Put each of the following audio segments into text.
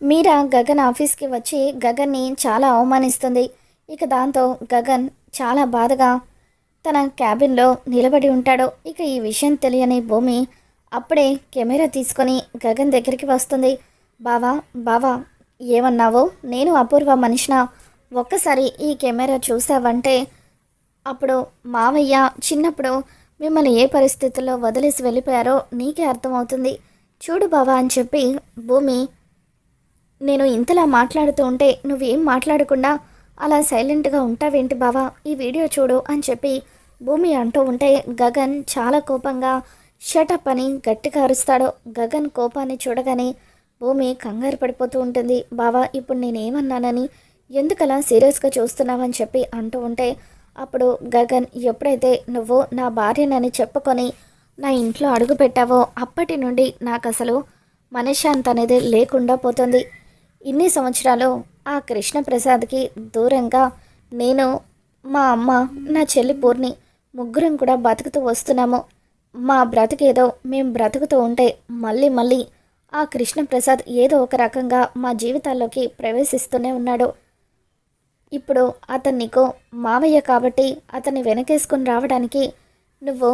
మీరా గగన్ ఆఫీస్కి వచ్చి గగన్ని చాలా అవమానిస్తుంది. ఇక దాంతో గగన్ చాలా బాధగా తన క్యాబిన్లో నిలబడి ఉంటాడు. ఇక ఈ విషయం తెలియని భూమి అప్పుడే కెమెరా తీసుకొని గగన్ దగ్గరికి వస్తుంది. బావా బావా ఏమన్నావో? నేను అపూర్వ మనిషిన? ఒక్కసారి ఈ కెమెరా చూసావంటే అప్పుడు మావయ్య చిన్నప్పుడు మిమ్మల్ని ఏ పరిస్థితుల్లో వదిలేసి వెళ్ళిపోయారో నీకే అర్థమవుతుంది. చూడు బావా అని చెప్పి భూమి నేను ఇంతలా మాట్లాడుతూ ఉంటే నువ్వేం మాట్లాడకుండా అలా సైలెంట్గా ఉంటావేంటి బావా? ఈ వీడియో చూడు అని చెప్పి భూమి అంటూ ఉంటే గగన్ చాలా కోపంగా షటప్ అని గట్టిగా అరుస్తాడు. గగన్ కోపాన్ని చూడగానే భూమి కంగారు పడిపోతూ ఉంటుంది. బావా ఇప్పుడు నేనేమన్నానని ఎందుకలా సీరియస్గా చూస్తున్నావని చెప్పి అంటూ ఉంటే అప్పుడు గగన్ ఎప్పుడైతే నువ్వు నా భార్యనని చెప్పుకొని నా ఇంట్లో అడుగు పెట్టావో అప్పటి నుండి నాకు అసలు మనశ్శాంతి అనేది లేకుండా పోతుంది. ఇన్ని సంవత్సరాలు ఆ కృష్ణప్రసాద్కి దూరంగా నేను మా అమ్మ నా చెల్లి పూర్ణి ముగ్గురం కూడా బతుకుతూ వస్తున్నాము. మా బ్రతికేదో మేము బ్రతుకుతూ ఉంటే మళ్ళీ మళ్ళీ ఆ కృష్ణప్రసాద్ ఏదో ఒక రకంగా మా జీవితాల్లోకి ప్రవేశిస్తూనే ఉన్నాడు. ఇప్పుడు అతన్నికో మావయ్య కాబట్టి అతన్ని వెనకేసుకుని రావడానికి నువ్వు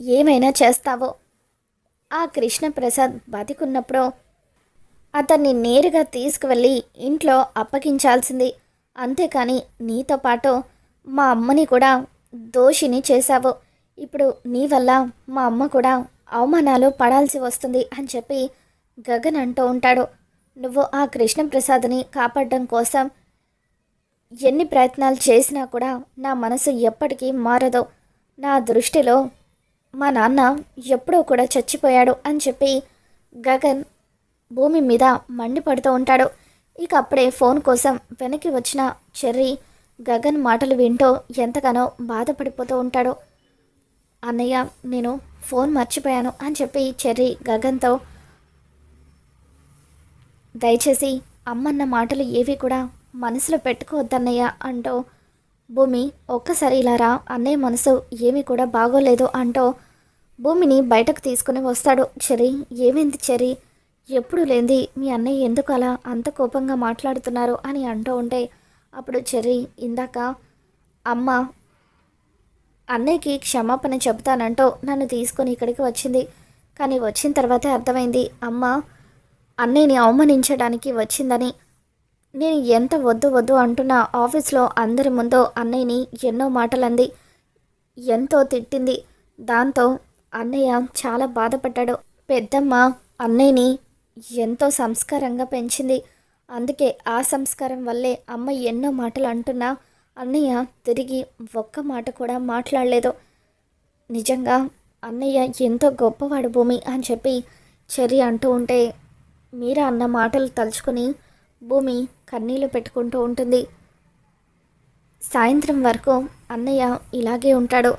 ఏమైనా చేస్తావో? ఆ కృష్ణప్రసాద్ బతికున్నప్పుడు అతన్ని నేరుగా తీసుకువెళ్ళి ఇంట్లో అప్పగించాల్సింది. అంతేకాని నీతో పాటు మా అమ్మని కూడా దోషిని చేశావు. ఇప్పుడు నీ వల్ల మా అమ్మ కూడా అవమానాలు పడాల్సి వస్తుంది అని చెప్పి గగన్ అంటూ ఉంటాడు. నువ్వు ఆ కృష్ణప్రసాద్ని కాపాడడం కోసం ఎన్ని ప్రయత్నాలు చేసినా కూడా నా మనసు ఎప్పటికీ మారదు. నా దృష్టిలో మా నాన్న ఎప్పుడో కూడా చచ్చిపోయాడు అని చెప్పి గగన్ భూమి మీద మండిపడుతూ ఉంటాడు. ఇక అప్పుడే ఫోన్ కోసం వెనక్కి వచ్చిన చెర్రీ గగన్ మాటలు వింటూ ఎంతగానో బాధపడిపోతూ ఉంటాడు. అన్నయ్య నేను ఫోన్ మర్చిపోయాను అని చెప్పి చెర్రీ గగన్తో దయచేసి అమ్మన్న మాటలు ఏవి కూడా మనసులో పెట్టుకోవద్దన్నయ్య అంటూ భూమి ఒక్కసారి ఇలా రా అన్నయ్య మనసు ఏమీ కూడా బాగోలేదు అంటూ భూమిని బయటకు తీసుకుని వస్తాడు చెరి ఏమైంది చెరి ఎప్పుడు లేంది? మీ అన్నయ్య ఎందుకు అలా అంత కోపంగా మాట్లాడుతున్నారు అని అంటూ ఉంటే అప్పుడు చెర్రీ ఇందాక అమ్మ అన్నయ్యకి క్షమాపణ చెబుతానంటూ నన్ను తీసుకొని ఇక్కడికి వచ్చింది. కానీ వచ్చిన తర్వాతే అర్థమైంది. అమ్మ అన్నయ్యని అవమానించడానికి వచ్చిందని. నేను ఎంత వద్దు వద్దు అంటున్నా ఆఫీస్లో అందరి ముందు అన్నయ్యని ఎన్నో మాటలంది. ఎంతో తిట్టింది. దాంతో అన్నయ్య చాలా బాధపడ్డాడు. పెద్దమ్మ అన్నయ్యని ఎంతో సంస్కారంగా పెంచింది. అందుకే ఆ సంస్కారం వల్లే అమ్మ ఎన్నో మాటలు అంటున్నా. అన్నయ్య తిరిగి ఒక్క మాట కూడా మాట్లాడలేదు. నిజంగా అన్నయ్య ఎంతో గొప్పవాడు భూమి అని చెప్పి చెర్రి అంటూ ఉంటే మీరా అన్న మాటలు తలుచుకొని భూమి కన్నీళ్ళు పెట్టుకుంటూ ఉంటుంది. సాయంత్రం వరకు అన్నయ్య ఇలాగే ఉంటాడు.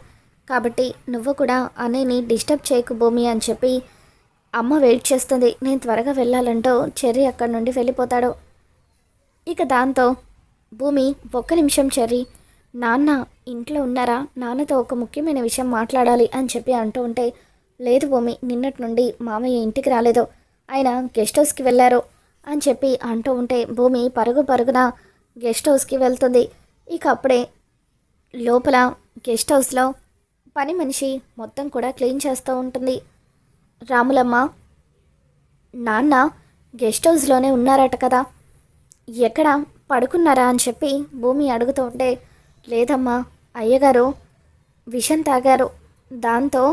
కాబట్టి నువ్వు కూడా అన్నయ్యని డిస్టర్బ్ చేయకు భూమి అని చెప్పి అమ్మ వెయిట్ చేస్తుంది. నేను త్వరగా వెళ్ళాలంటూ చెర్రీ అక్కడి నుండి వెళ్ళిపోతాడు. ఇక దాంతో భూమి ఒక్క నిమిషం చెర్రీ నాన్న ఇంట్లో ఉన్నారా? నాన్నతో ఒక ముఖ్యమైన విషయం మాట్లాడాలి అని చెప్పి అంటూ ఉంటే లేదు భూమి నిన్నటి నుండి మామయ్య ఇంటికి రాలేదు. ఆయన గెస్ట్ హౌస్కి వెళ్ళారు అని చెప్పి అంటూ ఉంటే భూమి పరుగు పరుగున గెస్ట్ హౌస్కి వెళ్తుంది. ఇక అప్పుడే లోపల గెస్ట్ హౌస్లో పని మనిషి మొత్తం కూడా క్లీన్ చేస్తూ ఉంటుంది. రాములమ్మ నాన్న గెస్ట్ హౌస్లోనే ఉన్నారట కదా. ఎక్కడ పడుకున్నారా అని చెప్పి భూమి అడుగుతూ ఉంటే లేదమ్మా అయ్యగారు విషం తాగారు. దాంతో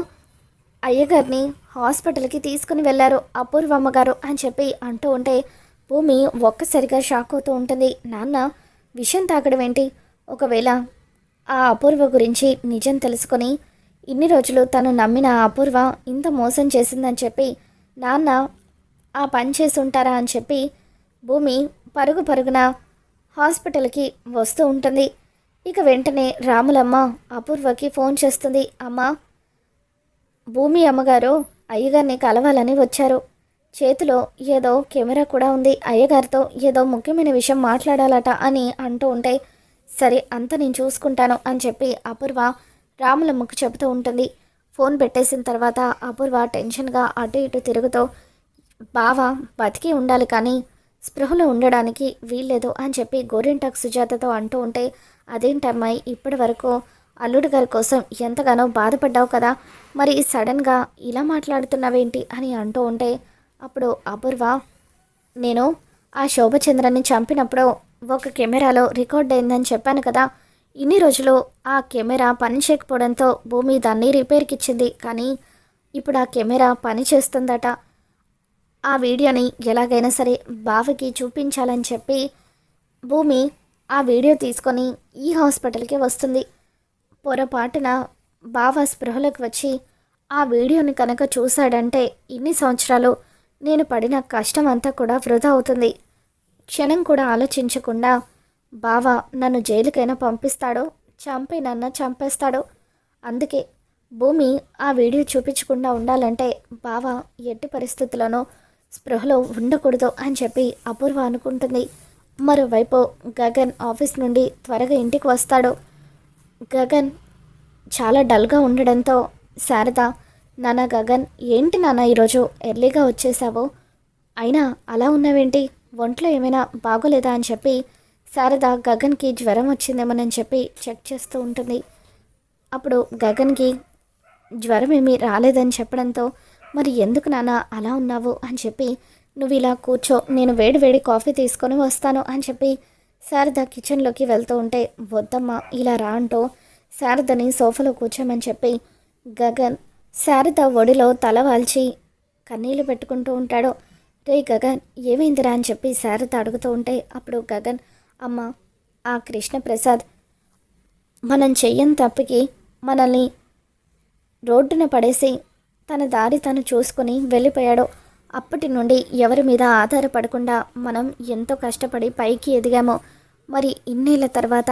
అయ్యగారిని హాస్పిటల్కి తీసుకుని వెళ్ళారు అపూర్వమ్మ గారు అని చెప్పి అంటూ ఉంటే భూమి ఒక్కసారిగా షాక్ అవుతూ ఉంటుంది. నాన్న విషం తాగడం ఏంటి? ఒకవేళ ఆ అపూర్వ గురించి నిజం తెలుసుకొని ఇన్ని రోజులు తను నమ్మిన అపూర్వ ఇంత మోసం చేసిందని చెప్పి నాన్న ఆ పని చేసి ఉంటారా అని చెప్పి భూమి పరుగు పరుగున హాస్పిటల్కి వస్తూ ఉంటుంది. ఇక వెంటనే రాములమ్మ అపూర్వకి ఫోన్ చేస్తుంది. అమ్మ భూమి అమ్మగారు అయ్యగారిని కలవాలని వచ్చారు. చేతిలో ఏదో కెమెరా కూడా ఉంది. అయ్యగారితో ఏదో ముఖ్యమైన విషయం మాట్లాడాలట అని అంటూ ఉంటే సరే అంత నేను చూసుకుంటాను అని చెప్పి అపూర్వ రాములమ్మకు చెబుతూ ఉంటుంది. ఫోన్ పెట్టేసిన తర్వాత అపూర్వ టెన్షన్గా అటు ఇటు తిరుగుతూ బావ బతికి ఉండాలి కానీ స్పృహలో ఉండడానికి వీల్లేదు అని చెప్పి గోరింటాక్ సుజాతతో అంటూ ఉంటే అదేంటమ్మాయి ఇప్పటి వరకు అల్లుడు గారి కోసం ఎంతగానో బాధపడ్డావు కదా మరి సడన్గా ఇలా మాట్లాడుతున్నావేంటి అని అంటూ ఉంటే అప్పుడు అపూర్వ నేను ఆ శోభచంద్రని చంపినప్పుడు ఒక కెమెరాలో రికార్డ్ అయిందని చెప్పాను కదా ఇన్ని రోజులు ఆ కెమెరా పని చేయకపోవడంతో భూమి దాన్ని రిపేర్కి ఇచ్చింది కానీ ఇప్పుడు ఆ కెమెరా పని చేస్తుందట. ఆ వీడియోని ఎలాగైనా సరే బావకి చూపించాలని చెప్పి భూమి ఆ వీడియో తీసుకొని ఈ హాస్పిటల్కి వస్తుంది. పొరపాటున బావ స్పృహలోకి వచ్చి ఆ వీడియోని కనుక చూశాడంటే ఇన్ని సంవత్సరాలు నేను పడిన కష్టం అంతా కూడా వృధా అవుతుంది. క్షణం కూడా ఆలోచించకుండా బావ నన్ను జైలుకైనా పంపిస్తాడో? చంపి నన్ను చంపేస్తాడో? అందుకే భూమి ఆ వీడియో చూపించకుండా ఉండాలంటే బావ ఎట్టి పరిస్థితుల్లోనూ స్పృహలో ఉండకూడదు అని చెప్పి అపూర్వ అనుకుంటుంది. మరోవైపు గగన్ ఆఫీస్ నుండి త్వరగా ఇంటికి వస్తాడు. గగన్ చాలా డల్గా ఉండడంతో శారద నాన్న గగన్ ఏంటి నాన్న ఈరోజు ఎర్లీగా వచ్చేసావు? అయినా అలా ఉన్నావేంటి? ఒంట్లో ఏమైనా బాగోలేదా? అని చెప్పి శారద గగన్కి జ్వరం వచ్చిందేమోనని చెప్పి చెక్ చేస్తూ ఉంటుంది. అప్పుడు గగన్కి జ్వరం ఏమీ రాలేదని చెప్పడంతో మరి ఎందుకు నాన్న అలా ఉన్నావు? అని చెప్పి నువ్వు ఇలా కూర్చో నేను వేడి వేడి కాఫీ తీసుకొని వస్తాను అని చెప్పి శారద కిచెన్లోకి వెళ్తూ ఉంటే వద్దమ్మ ఇలా రా అంటూ శారదని సోఫాలో కూర్చోమని చెప్పి గగన్ శారద ఒడిలో తల వాల్చి కన్నీళ్ళు పెట్టుకుంటూ ఉంటాడు. రే గగన్ ఏమైందిరా? అని చెప్పి శారద అడుగుతూ ఉంటే అప్పుడు గగన్ అమ్మ ఆ కృష్ణప్రసాద్ మనం చెయ్యని తప్పుకి మనల్ని రోడ్డున పడేసి తన దారి తను చూసుకొని వెళ్ళిపోయాడు అప్పటి నుండి ఎవరి మీద ఆధారపడకుండా మనం ఎంతో కష్టపడి పైకి ఎదిగామో మరి ఇన్నేళ్ళ తర్వాత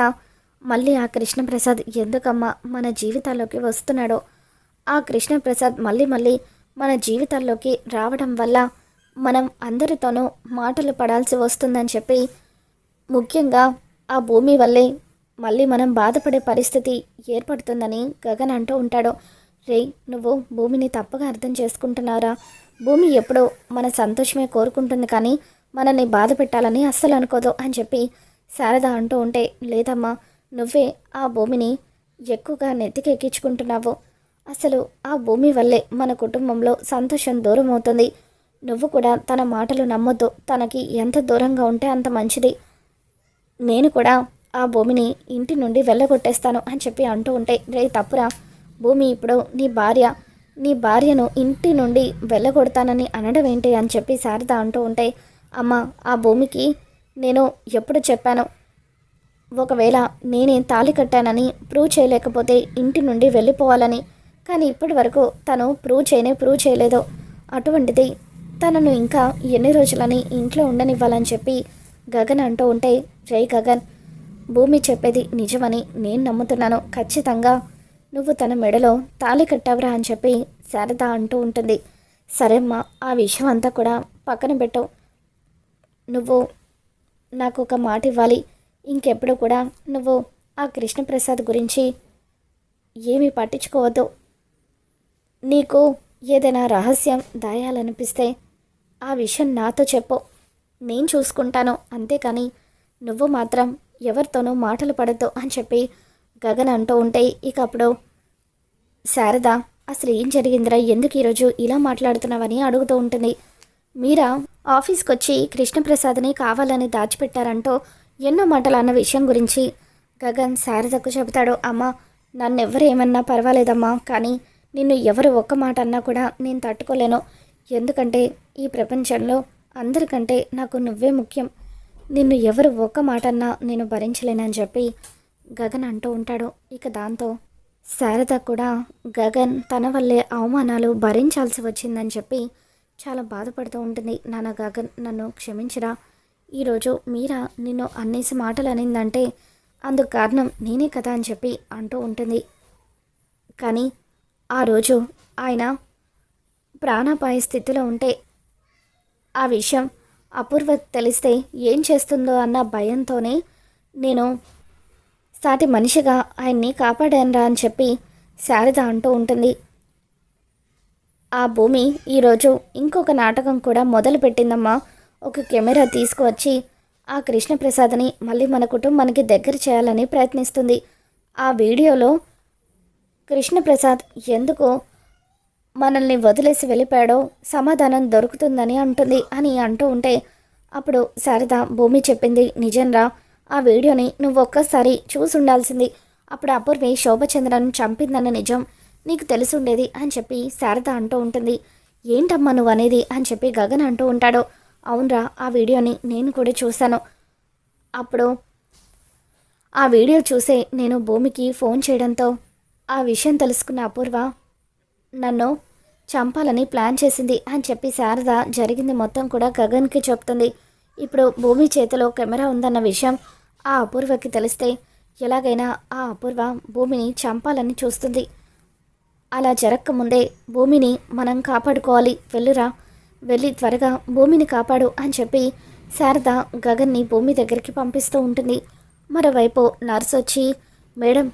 మళ్ళీ ఆ కృష్ణప్రసాద్ ఎందుకమ్మా మన జీవితాల్లోకి వస్తున్నాడో? ఆ కృష్ణప్రసాద్ మళ్ళీ మళ్ళీ మన జీవితాల్లోకి రావడం వల్ల మనం అందరితోనూ మాటలు పడాల్సి వస్తుందని చెప్పి ముఖ్యంగా ఆ భూమి వల్లే మళ్ళీ మనం బాధపడే పరిస్థితి ఏర్పడుతుందని గగన్ అంటూ ఉంటాడు. రే నువ్వు భూమిని తప్పగా అర్థం చేసుకుంటున్నారా? భూమి ఎప్పుడో మన సంతోషమే కోరుకుంటుంది కానీ మనల్ని బాధ పెట్టాలని అస్సలు అనుకోదు అని చెప్పి శారద అంటూ ఉంటే లేదమ్మా నువ్వే ఆ భూమిని ఎక్కువగా నెత్తికెక్కించుకుంటున్నావు. అసలు ఆ భూమి వల్లే మన కుటుంబంలో సంతోషం దూరం అవుతుంది నువ్వు కూడా తన మాటలు నమ్మొద్దు. తనకి ఎంత దూరంగా ఉంటే అంత మంచిది. నేను కూడా ఆ భూమిని ఇంటి నుండి వెళ్ళగొట్టేస్తాను అని చెప్పి అంటూ ఉంటే రే తప్పురా. భూమి ఇప్పుడు నీ భార్య నీ భార్యను ఇంటి నుండి వెళ్ళగొడతానని అనడం ఏంటి అని చెప్పి శారద అంటూ ఉంటే అమ్మ ఆ భూమికి నేను ఎప్పుడు చెప్పాను? ఒకవేళ నేనే తాళి కట్టానని ప్రూవ్ చేయలేకపోతే ఇంటి నుండి వెళ్ళిపోవాలని. కానీ ఇప్పటి వరకు తను ప్రూవ్ చేయనే ప్రూవ్ చేయలేదు. అటువంటిది తనను ఇంకా ఎన్ని రోజులని ఇంట్లో ఉండనివ్వాలని చెప్పి గగన్ అంటూ ఉంటే జై గగన్ భూమి చెప్పేది నిజమని నేను నమ్ముతున్నాను. ఖచ్చితంగా నువ్వు తన మెడలో తాళి కట్టావురా అని చెప్పి శారద అంటూ ఉంటుంది. సరే అమ్మా ఆ విషయం అంతా కూడా పక్కన పెట్టు. నువ్వు నాకు ఒక మాట ఇవ్వాలి. ఇంకెప్పుడు కూడా నువ్వు ఆ కృష్ణప్రసాద్ గురించి ఏమీ పట్టించుకోవద్దు. నీకు ఏదైనా రహస్యం దాయాలనిపిస్తే ఆ విషయం నాతో చెప్పు. నేను చూసుకుంటాను అంతేకాని నువ్వు మాత్రం ఎవరితోనూ మాటలు పడద్దు అని చెప్పి గగన్ అంటూ ఉంటే ఇక అప్పుడు శారద అసలు ఏం జరిగిందిరా? ఎందుకు ఈరోజు ఇలా మాట్లాడుతున్నావని అడుగుతూ ఉంటుంది. మీరా ఆఫీస్కి వచ్చి కృష్ణప్రసాద్ని కావాలని దాచిపెట్టారంటూ ఎన్నో మాటలు అన్న విషయం గురించి గగన్ శారదకు చెబుతాడు. అమ్మా నన్నెవ్వరు ఏమన్నా పర్వాలేదమ్మా కానీ నిన్ను ఎవరు ఒక్క మాట అన్నా కూడా నేను తట్టుకోలేను. ఎందుకంటే ఈ ప్రపంచంలో అందరికంటే నాకు నువ్వే ముఖ్యం. నిన్ను ఎవరు ఒక్క మాట అన్నా నేను భరించలేనని చెప్పి గగన్ అంటూ ఉంటాడు. ఇక దాంతో శారద కూడా గగన్ తన వల్లే అవమానాలు భరించాల్సి వచ్చిందని చెప్పి చాలా బాధపడుతూ ఉంటుంది. నాన్న గగన్ నన్ను క్షమించరా. ఈరోజు మీరా నిన్ను అన్నేసి మాటలు అనిందంటే అందుకు కారణం నేనే కదా అని చెప్పి అంటూ ఉంటుంది. కానీ ఆ రోజు ఆయన ప్రాణాపాయ స్థితిలో ఉంటే ఆ విషయం అపూర్వ తెలిస్తే ఏం చేస్తుందో అన్న భయంతోనే నేను సాటి మనిషిగా ఆయన్ని కాపాడానురా అని చెప్పి శారద అంటూ ఉంటుంది. ఆ భూమి ఈరోజు ఇంకొక నాటకం కూడా మొదలు పెట్టిందమ్మా. ఒక కెమెరా తీసుకువచ్చి ఆ కృష్ణప్రసాద్ని మళ్ళీ మన కుటుంబానికి దగ్గర చేయాలని ప్రయత్నిస్తుంది. ఆ వీడియోలో కృష్ణప్రసాద్ ఎందుకు మనల్ని వదిలేసి వెళ్ళిపోయాడో సమాధానం దొరుకుతుందని అంటుంది అని అంటూ ఉంటే అప్పుడు శారద భూమి చెప్పింది నిజంరా ఆ వీడియోని నువ్వు ఒక్కసారి చూసి ఉండాల్సింది. అప్పుడు అపూర్వి శోభచంద్రను చంపిందన్న నిజం నీకు తెలుసుండేది అని చెప్పి శారద అంటూ ఉంటుంది. ఏంటమ్మా నువ్వు అనేది అని చెప్పి గగన్ అంటూ ఉంటాడు. అవునరా ఆ వీడియోని నేను కూడా చూశాను. అప్పుడు ఆ వీడియో చూసే నేను భూమికి ఫోన్ చేయడంతో ఆ విషయం తెలుసుకున్న అపూర్వ నన్ను చంపాలని ప్లాన్ చేసింది అని చెప్పి శారద జరిగింది మొత్తం కూడా గగన్కి చెప్తుంది. ఇప్పుడు భూమి చేతిలో కెమెరా ఉందన్న విషయం ఆ అపూర్వకి తెలిస్తే ఎలాగైనా ఆ అపూర్వ భూమిని చంపాలని చూస్తుంది. అలా జరగకముందే భూమిని మనం కాపాడుకోవాలి. వెళ్ళురా. వెళ్ళి త్వరగా భూమిని కాపాడు అని చెప్పి శారద గగన్ని భూమి దగ్గరికి పంపిస్తూ ఉంటుంది. మరోవైపు నర్స్ వచ్చి మేడం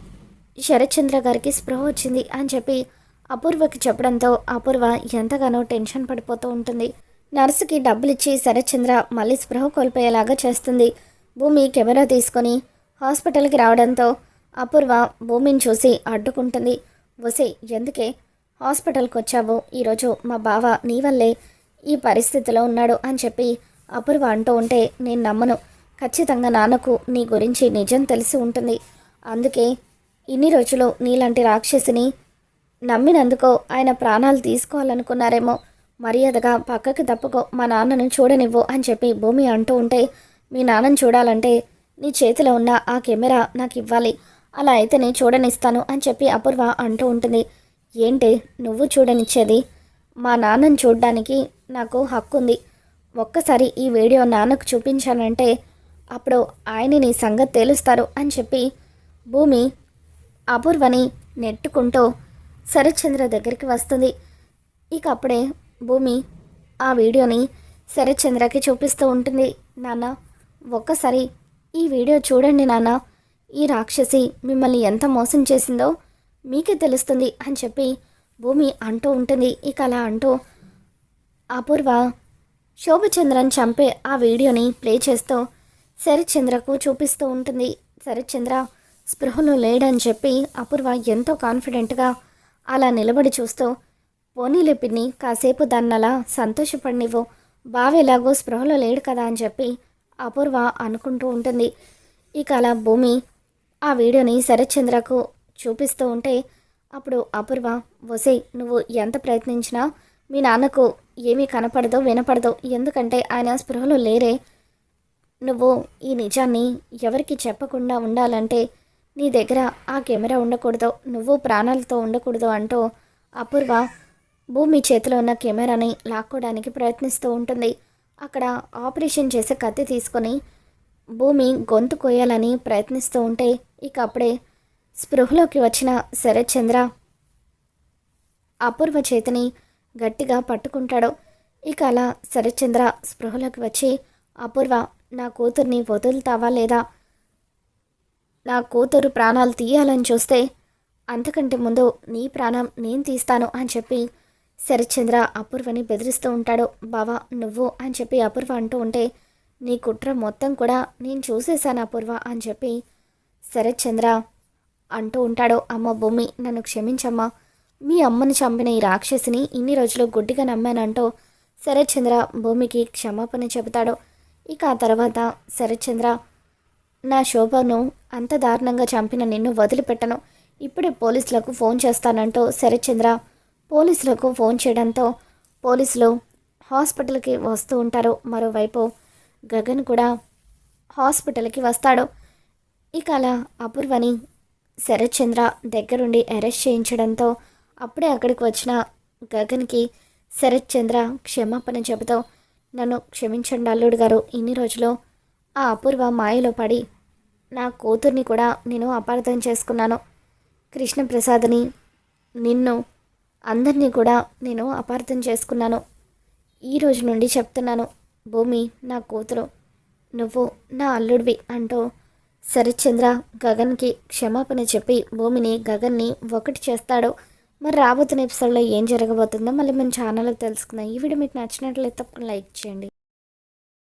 శరత్చంద్ర గారికి స్పృహ వచ్చింది అని చెప్పి అపూర్వకి చెప్పడంతో అపూర్వ ఎంతగానో టెన్షన్ పడిపోతూ ఉంటుంది. నర్సుకి డబ్బులు ఇచ్చి శరత్చంద్ర మళ్ళీ స్పృహ కోల్పోయేలాగా చేస్తుంది. భూమి కెమెరా తీసుకొని హాస్పిటల్కి రావడంతో అపూర్వ భూమిని చూసి అడ్డుకుంటుంది. వసే ఎందుకే? హాస్పిటల్కి వచ్చావు ఈరోజు మా బావ నీ వల్లే ఈ పరిస్థితిలో ఉన్నాడు అని చెప్పి అపూర్వ అంటూ ఉంటే నేను నమ్మను. ఖచ్చితంగా నాన్నకు నీ గురించి నిజం తెలిసి ఉంటుంది. అందుకే ఇన్ని రోజులు నీలాంటి రాక్షసిని నమ్మినందుకో ఆయన ప్రాణాలు తీసుకోవాలనుకున్నారేమో. మర్యాదగా పక్కకి తప్పుకో మా నాన్నను చూడనివ్వు అని చెప్పి భూమి అంటూ ఉంటే మీ నాన్నను చూడాలంటే నీ చేతిలో ఉన్న ఆ కెమెరా నాకు ఇవ్వాలి. అలా అయితే నేను చూడనిస్తాను అని చెప్పి అపూర్వ అంటూ ఉంటుంది. ఏంటి నువ్వు చూడనిచ్చేది? మా నాన్నను చూడడానికి నాకు హక్కు ఉంది ఒక్కసారి ఈ వీడియో నాన్నకు చూపించానంటే అప్పుడు ఆయన నీ సంగతి తేలుస్తారు అని చెప్పి భూమి అపూర్వని నెట్టుకుంటూ శరత్చంద్ర దగ్గరికి వస్తుంది. ఇక అప్పుడే భూమి ఆ వీడియోని శరత్చంద్రకి చూపిస్తూ ఉంటుంది. నాన్న ఒక్కసారి ఈ వీడియో చూడండి నాన్న. ఈ రాక్షసి మిమ్మల్ని ఎంత మోసం చేసిందో మీకే తెలుస్తుంది అని చెప్పి భూమి అంటూ ఉంటుంది. ఇక అలా అంటూ అపూర్వ శోభచంద్రన్ చంపే ఆ వీడియోని ప్లే చేస్తూ శరత్చంద్రకు చూపిస్తూ ఉంటుంది. శరత్చంద్ర స్పృహలో లేడని చెప్పి అపూర్వ ఎంతో కాన్ఫిడెంట్గా అలా నిలబడి చూస్తూ పోనీలే పిన్ని కాసేపు దాన్నలా సంతోషపడినివ్వు. బావెలాగో స్పృహలో లేడు కదా అని చెప్పి అపూర్వ అనుకుంటూ ఉంటుంది. ఇక అలా భూమి ఆ వీడియోని శరత్చంద్రకు చూపిస్తూ ఉంటే అప్పుడు అపూర్వ వసే నువ్వు ఎంత ప్రయత్నించినా మీ నాన్నకు ఏమీ కనపడదో వినపడదో. ఎందుకంటే ఆయన స్పృహలో లేరే. నువ్వు ఈ నిజాన్ని ఎవరికి చెప్పకుండా ఉండాలంటే నీ దగ్గర ఆ కెమెరా ఉండకూడదు నువ్వు ప్రాణాలతో ఉండకూడదు అంటూ అపూర్వ భూమి చేతిలో ఉన్న కెమెరాని లాక్కోవడానికి ప్రయత్నిస్తూ ఉంటుంది. అక్కడ ఆపరేషన్ చేసే కత్తి తీసుకొని భూమి గొంతు కొయ్యాలని ప్రయత్నిస్తూ ఉంటే ఇక అప్పుడే స్పృహలోకి వచ్చిన శరత్చంద్ర అపూర్వ చేతిని గట్టిగా పట్టుకుంటాడు. ఇక అలా శరత్చంద్ర స్పృహలోకి వచ్చి అపూర్వ నా కూతుర్ని వదులుతావా లేదా? నా కూతురు ప్రాణాలు తీయాలని చూస్తే అంతకంటే ముందు నీ ప్రాణం నేను తీస్తాను అని చెప్పి శరత్చంద్ర అపూర్వని బెదిరిస్తూ ఉంటాడు. బావా నువ్వు అని చెప్పి అపూర్వ అంటూ ఉంటే నీ కుట్ర మొత్తం కూడా నేను చూసేశాను అపూర్వ అని చెప్పి శరత్చంద్ర అంటూ ఉంటాడు. అమ్మ భూమి నన్ను క్షమించమ్మా. మీ అమ్మని చంపిన ఈ రాక్షసిని ఇన్ని రోజులు గుడ్డిగా నమ్మానంటూ శరత్చంద్ర భూమికి క్షమాపణ చెబుతాడు. ఇక ఆ తర్వాత శరత్చంద్ర నా శోభను అంత దారుణంగా చంపిన నిన్ను వదిలిపెట్టను. ఇప్పుడే పోలీసులకు ఫోన్ చేస్తానంటూ శరత్చంద్ర పోలీసులకు ఫోన్ చేయడంతో పోలీసులు హాస్పిటల్కి వస్తూ ఉంటారు. మరోవైపు గగన్ కూడా హాస్పిటల్కి వస్తాడు. ఇక అలా అపూర్వని శరత్చంద్ర దగ్గరుండి అరెస్ట్ చేయించడంతో అప్పుడే అక్కడికి వచ్చిన గగన్కి శరత్చంద్ర క్షమాపణ చెబుతూ నన్ను క్షమించండి అల్లుడు గారు. ఇన్ని రోజులు ఆ అపూర్వ మాయలో పడి నా కూతుర్ని కూడా నేను అపార్థం చేసుకున్నాను. కృష్ణప్రసాద్ని నిన్ను అందరినీ కూడా నేను అపార్థం చేసుకున్నాను. ఈ రోజు నుండి చెప్తున్నాను భూమి నా కూతురు నువ్వు నా అల్లుడివి అంటూ శరత్చంద్ర గగన్కి క్షమాపణ చెప్పి భూమిని గగన్ని ఒకటి చేస్తాడు. మరి రాబోతున్న ఎపిసోడ్లో ఏం జరగబోతుందో మళ్ళీ మన ఛానల్లో తెలుసుకుందాం. ఈ వీడియో మీకు నచ్చినట్లయితే లైక్ చేయండి.